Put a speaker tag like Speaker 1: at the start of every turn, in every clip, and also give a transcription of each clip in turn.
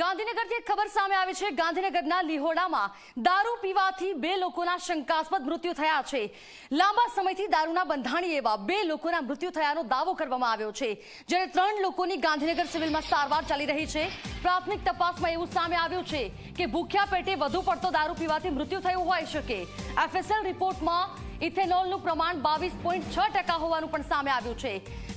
Speaker 1: ગાંધીનગરથી એક ખબર સામે આવી છે. ગાંધીનગરના લીહોડામાં દારૂ પીવાથી બે લોકોના શંકાસ્પદ મૃત્યુ થયા છે. લાંબા સમયથી દારૂના બંધાણી એવા બે લોકોના મૃત્યુ થયાનો દાવો કરવામાં આવ્યો છે. જ્યારે ત્રણ લોકોની ગાંધીનગર સિવિલમાં સારવાર ચાલી રહી છે. પ્રાથમિક તપાસમાં એવું સામે આવ્યું છે કે ભૂખ્યા પેટે વધુ પડતો દારૂ પીવાથી મૃત્યુ થયું હોઈ શકે. એફએસએલ રિપોર્ટમાં ઇથેનોલનું પ્રમાણ બાવીસ હોવાનું પણ સામે આવ્યું છે.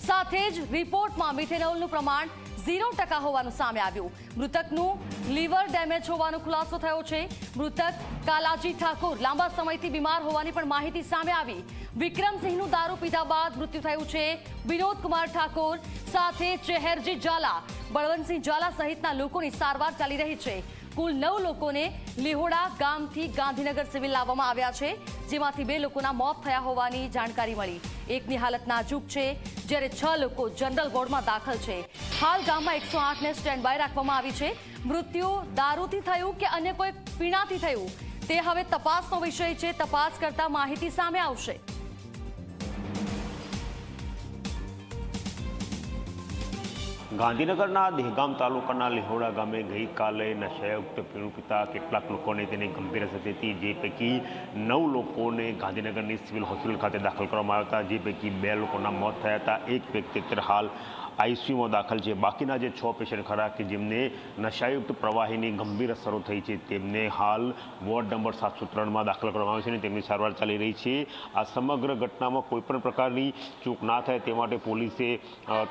Speaker 1: સાથે જ રિપોર્ટમાં મિથેનોલનું પ્રમાણ ઝીરો ટકા હોવાનું સામે આવ્યું. મૃતકનું લીવર ડેમેજ હોવાનો ખુલાસો થયો છે. મૃતક કાલાજી ઠાકોર લાંબા સમયથી બીમાર હોવાની પણ માહિતી સામે આવી. વિક્રમસિંહનું દારૂ પીધા બાદ મૃત્યુ થયું છે. વિનોદ કુમાર ઠાકોર સાથે ચેહરજી ઝાલા. બળવંતસિંહ ઝાલા સહિતના લોકોની સારવાર ચાલી રહી છે. કુલ નવ લોકોને લીહોડા ગામથી ગાંધીનગર સિવિલ લાવવામાં આવ્યા છે, જેમાંથી બે લોકોના મોત થયા હોવાની જાણકારી મળી. એકની હાલત નાજુક છે, જ્યારે છ લોકો જનરલ વોર્ડમાં દાખલ છે. હાલ ગામમાં એકસો આઠને સ્ટેન્ડ બાય રાખવામાં આવી છે. મૃત્યુ દારૂથી થયું કે અન્ય કોઈ પીણાથી થયું? તે હવે તપાસનો વિષય છે. તપાસ કરતા માહિતી સામે આવશે.
Speaker 2: ગાંધીનગરના દહેગામ તાલુકાના લેહોડા ગામે ગઈકાલે નશાયુક્ત પીણું પીતા કેટલાક લોકોને તેની ગંભીર અસર હતી જે પૈકી નવ લોકોને ગાંધીનગરની સિવિલ હોસ્પિટલ ખાતે દાખલ કરવામાં આવ્યા હતા. જે પૈકી બે લોકોના મોત થયા હતા. એક વ્યક્તિ અત્યારે હાલ આઈસીયુમાં દાખલ છે. બાકીના જે છ પેશન્ટ ખરા કે જેમને નશાયુક્ત પ્રવાહીની ગંભીર અસરો થઈ છે, તેમને હાલ વોર્ડ નંબર સાતસો ત્રણમાં દાખલ કરવામાં આવે છે અને તેમની સારવાર ચાલી રહી છે. આ સમગ્ર ઘટનામાં કોઈપણ પ્રકારની ચૂક ના થાય તે માટે પોલીસે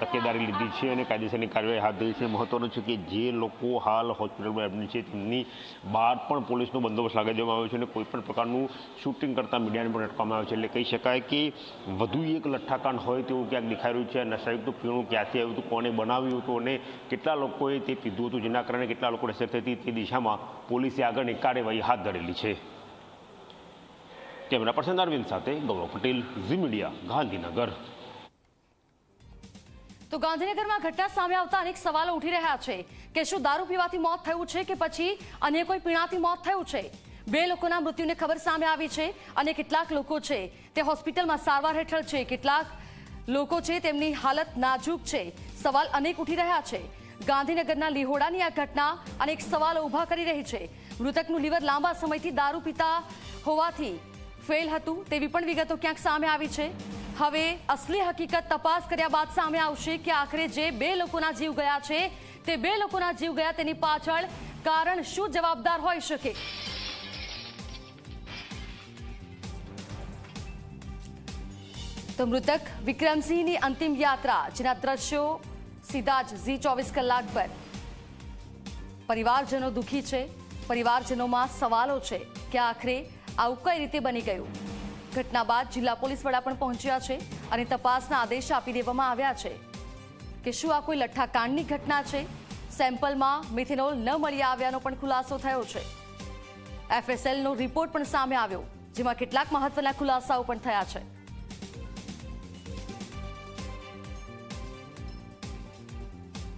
Speaker 2: તકેદારી લીધી છે અને કાયદેસરની કાર્યવાહી હાથ ધરી છે. મહત્વનું છે કે જે લોકો હાલ હોસ્પિટલમાં એડમિટ છે, તેમની બહાર પણ પોલીસનો બંદોબસ્ત લગાવી દેવામાં આવ્યો છે અને કોઈપણ પ્રકારનું શૂટિંગ કરતા મીડિયાને પણ અટકાવવામાં આવે છે. એટલે કહી શકાય કે વધુ એક લઠ્ઠાકાંડ હોય તેવું ક્યાંક દેખાઈ રહ્યું છે. નશાયુક્ત પીણું ક્યાંથી આવ્યું હતું કોને બનાવ્યું હતું અને કેટલા લોકોએ તે પીધું હતું, જેના કારણે કેટલા લોકોને અસર થઈ તે દિશામાં પોલીસે આગળની કાર્યવાહી હાથ ધરેલી છે. કેમેરા પર્સન અરવિંદ સાથે ગૌરવ પટેલ, ઝી મીડિયા, ગાંધીનગર.
Speaker 1: તો ગાંધીનગરમાં ઘટના સામે આવતા અનેક સવાલો ઉઠી રહ્યા છે કે શું દારૂ પીવાથી મોત થયું છે કે પછી અન્ય કોઈ પીણાથી મોત થયું છે? બે લોકોના મૃત્યુની ખબર સામે આવી છે અને કેટલાક લોકો છે તે હોસ્પિટલમાં સારવાર હેઠળ છે. કેટલાક લોકો છે તેમની હાલત નાજુક છે. સવાલ અનેક ઉઠી રહ્યા છે. ગાંધીનગરના લીહોડાની આ ઘટના અનેક સવાલો ઊભા કરી રહી છે. મૃતકનું લીવર લાંબા સમયથી દારૂ પીતા હોવાથી ફેલ હતું તેવી પણ વિગતો ક્યાંક સામે આવી છે. હવે અસલી હકીકત તપાસ કર્યા બાદ સામે આવશે કે આખરે જે બે લોકોના જીવ ગયા છે તે બે લોકોના જીવ ગયા તેની પાછળ કારણ શું જવાબદાર હોઈ શકે? તો મૃતક વિક્રમસિંહની અંતિમ યાત્રા, જેના દ્રશ્યો સીધા જ ઝી ચોવીસ કલાક પર. પરિવારજનો દુઃખી છે. પરિવારજનોમાં સવાલો છે કે આખરે આવું કઈ રીતે બની ગયું? ઘટના બાદ જિલ્લા પોલીસ વડા પણ પહોંચ્યા છે અને તપાસના આદેશ આપી દેવામાં આવ્યા છે કે શું આ કોઈ લઠ્ઠાકાંડની ઘટના છે? સેમ્પલમાં મિથેનોલ ન મળી આવ્યાનો પણ ખુલાસો થયો છે. એફએસએલનો રિપોર્ટ પણ સામે આવ્યો, જેમાં કેટલાક મહત્વના ખુલાસાઓ પણ થયા છે.